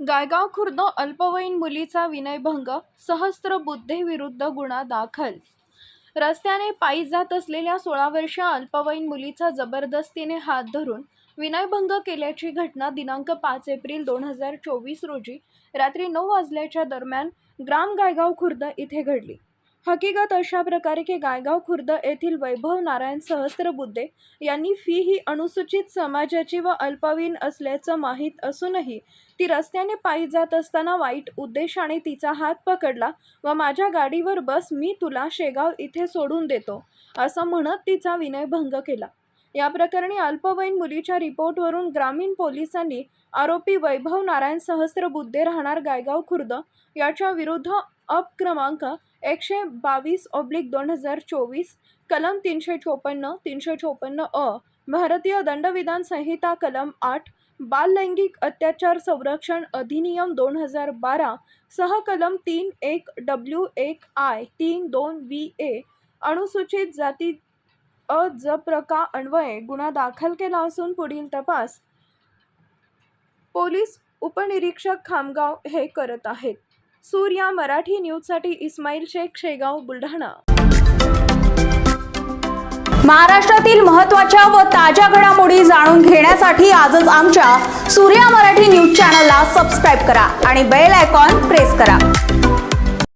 गायगाव खुर्द अल्पवयीन मुलीचा विनयभंग सहस्त्र बुद्धीविरुद्ध गुन्हा दाखल. रस्त्याने पायी जात असलेल्या सोळा वर्षीय अल्पवयीन मुलीचा जबरदस्तीने हात धरून विनयभंग केल्याची घटना दिनांक पाच एप्रिल दोन हजार चोवीस रोजी रात्री नऊ वाजल्याच्या दरम्यान ग्राम गायगाव खुर्द इथे घडली. हकीकत अशा प्रकारे की गायगाव खुर्द येथील वैभव नारायण सहस्त्रबुद्धे यांनी फी ही अनुसूचित समाजाची व अल्पवीन असल्याचं माहीत असूनही ती रस्त्याने पायी जात असताना वाईट उद्देशाने तिचा हात पकडला व माझ्या गाडीवर बस मी तुला शेगाव इथे सोडून देतो असं म्हणत तिचा विनयभंग केला. या प्रकरणी अल्पवयीन मुलीच्या रिपोर्टवरून ग्रामीण पोलिसांनी आरोपी वैभव नारायण सहस्त्रबुद्धे राहणार गायगाव खुर्द याच्या विरुद्ध अप क्रमांक एकशे बावीस ऑब्लिक दोन हजार चोवीस कलम तीनशे चोपन्न तीनशे चोपन्न अ भारतीय दंडविधान संहिता कलम आठ बाल लैंगिक अत्याचार संरक्षण अधिनियम दोन हजार बारा सह कलम तीन एक डब्ल्यू एक आय तीन दोन व्ही ए अनुसूचित जाती अ ज प्रका अन्वये गुन्हा दाखल केला असून पुढील तपास पोलीस उपनिरीक्षक खामगाव हे करत आहेत. सूर्या मराठी न्यूजसाठी इस्माईल शेख शेगाव बुलढाणा. महाराष्ट्रातील महत्त्वाच्या व ताज्या घडामोडी जाणून घेण्यासाठी आजच आमच्या सूर्या मराठी न्यूज चॅनलला सबस्क्राईब करा आणि बेल आयकॉन प्रेस करा.